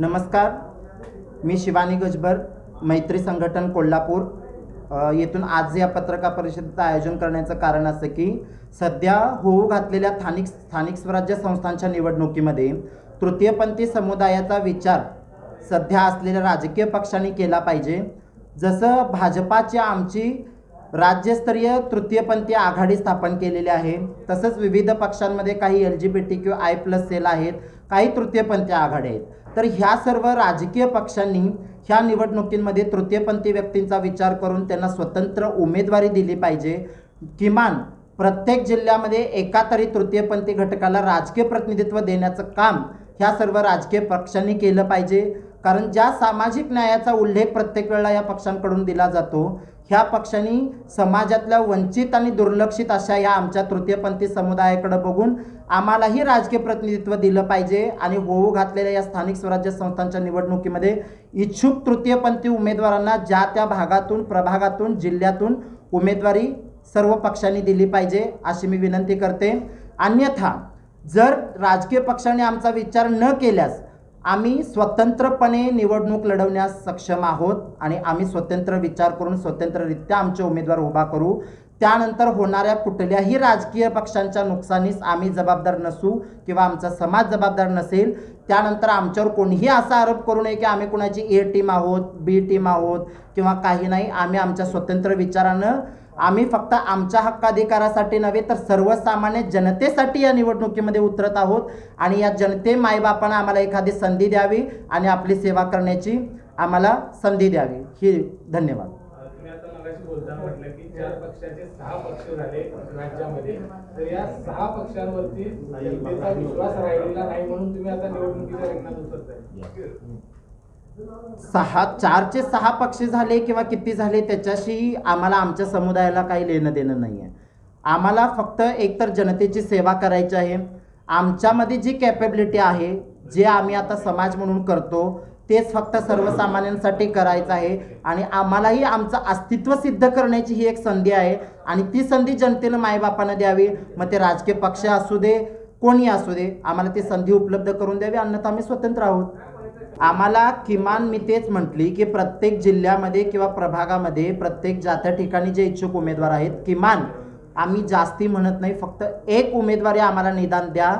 नमस्कार. मी शिवानी गजबर मैत्री संघटन कोल्हापूर. येथून आज या पत्रकार परिषदेचं आयोजन करण्याचं कारण असं की सध्या होऊ घातलेल्या स्थानिक स्थानिक स्वराज्य संस्थांच्या निवडणुकीमध्ये तृतीयपंथी समुदायाचा विचार सध्या असलेल्या राजकीय पक्षांनी केला पाहिजे. जसं भाजपाची आमची राज्यस्तरीय तृतीयपंथी आघाडी स्थापन केलेली आहे. तसंच विविध पक्षांमध्ये काही L G B T Q I plus cell आहेत काही तृतीयपंथी आघाडी आहेत. तर ह्या सर्व राजकीय पक्षांनी ह्या निवडणुकींमध्ये तृतीयपंथी व्यक्तींचा विचार करून त्यांना स्वतंत्र उमेदवारी दिली पाहिजे. किमान प्रत्येक जिल्ह्यामध्ये एका तरी तृतीयपंथी घटकाला राजकीय प्रतिनिधित्व देण्याचं काम ह्या सर्व राजकीय पक्षांनी केलं पाहिजे. कारण ज्या सामाजिक न्यायाचा उल्लेख प्रत्येक वेळेला या पक्षांकडून दिला जातो ह्या पक्षांनी समाजातल्या वंचित आणि दुर्लक्षित अशा या आमच्या तृतीयपंथी समुदायाकडे बघून आम्हालाही राजकीय प्रतिनिधित्व दिलं पाहिजे आणि होऊ घातलेल्या या स्थानिक स्वराज्य संस्थांच्या निवडणुकीमध्ये इच्छुक तृतीयपंथी उमेदवारांना ज्या त्या भागातून प्रभागातून जिल्ह्यातून उमेदवारी सर्व पक्षांनी दिली पाहिजे अशी मी विनंती करते. अन्यथा जर राजकीय पक्षाने आमचा विचार न केल्यास आम्ही स्वतंत्रपणे निवडणूक लढवण्यास सक्षम आहोत आणि आम्ही स्वतंत्र विचार करून स्वतंत्ररित्या आमचे उमेदवार उभा करू. त्यानंतर होणाऱ्या कुठल्याही राजकीय पक्षांच्या नुकसानीस आम्ही जबाबदार नसू किंवा आमचा समाज जबाबदार नसेल. त्यानंतर आमच्यावर कोणीही असा आरोप करू नये की आम्ही कुणाची ए टीम आहोत बी टीम आहोत किंवा काही नाही. आम्ही आमच्या स्वतंत्र विचारानं आम्ही फक्त आमच्या हक्काधिकारासाठी नव्हे तर सर्वसामान्य जनतेसाठी या निवडणुकीमध्ये उतरत आहोत. आणि या जनते मायबापानं आम्हाला एखादी संधी द्यावी आणि आपली सेवा करण्याची आम्हाला संधी द्यावी. ही धन्यवाद. तुम्ही आता मगाशी बोलताना म्हटलं की चार पक्षाचे सहा पक्ष झाले राज्यामध्ये. तर या सहा पक्षांवरती सहा चारचे सहा पक्ष झाले किंवा किती झाले त्याच्याशी आम्हाला आमच्या समुदायाला काही लेणं देणं नाही आहे आम्हाला फक्त एकतर जनतेची सेवा करायची आहे. आमच्यामध्ये जी कॅपेबिलिटी आहे जे आम्ही आता समाज म्हणून करतो तेच फक्त सर्वसामान्यांसाठी करायचं आहे. आणि आम्हालाही आमचं अस्तित्व सिद्ध करण्याची ही एक संधी आहे. आणि ती संधी जनतेनं मायबापानं द्यावी. मग ते राजकीय पक्ष असू दे कोणी असू दे आम्हाला ती संधी उपलब्ध करून द्यावी. अन्यथा आम्ही स्वतंत्र आहोत. आम्हाला किमान मी तेच म्हटली की प्रत्येक जिल्ह्यामध्ये किंवा प्रभागामध्ये प्रत्येक ज्या त्या ठिकाणी जे इच्छुक उमेदवार आहेत किमान आम्ही जास्ती म्हणत नाही फक्त एक उमेदवारी आम्हाला निदान द्या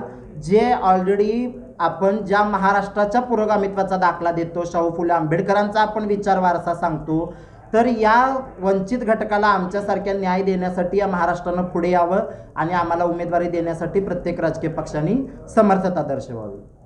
जे ऑलरेडी आपण ज्या महाराष्ट्राच्या पुरोगामित्वाचा दाखला देतो शाहू फुले आंबेडकरांचा आपण विचार वारसा सांगतो तर या वंचित घटकाला आमच्यासारख्या न्याय देण्यासाठी या महाराष्ट्रानं पुढे यावं आणि आम्हाला उमेदवारी देण्यासाठी प्रत्येक राजकीय पक्षांनी समर्थता दर्शवावी.